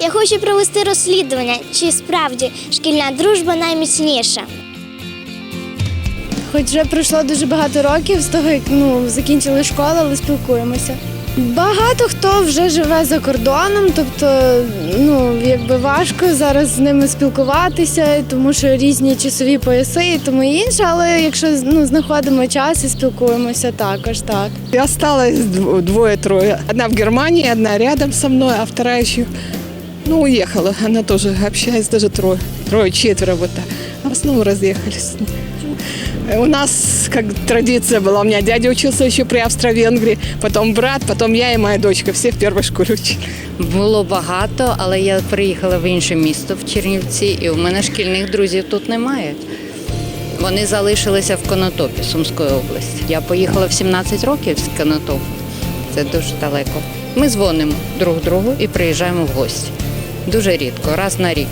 Я хочу провести розслідування, чи справді шкільна дружба найміцніша. Хоч вже пройшло дуже багато років з того, як ну, закінчили школу, але спілкуємося. Багато хто вже живе за кордоном, тобто ну, якби важко зараз з ними спілкуватися, тому що різні часові пояси і тому інше, але якщо ну, знаходимо час і спілкуємося також, так. И осталось дв- двое-трое. Одна в Германии, одна рядом со мной, а вторая еще, ну, уехала. Она тоже общается, даже трое. Трое, четверо вот так. А основном разъехались. У нас, как традиция была, у меня дядя учился еще при Австро-Венгрии, потом брат, потом я и моя дочка. Все в первой школе учили. Було багато, але я приїхала в інше місто в Чернівці, і у мене шкільних друзів тут немає. Вони залишилися в Конотопі Сумської області. Я поїхала в 17 років з Конотопу. Це дуже далеко. Ми дзвонимо друг другу і приїжджаємо в гості. Дуже рідко, раз на рік.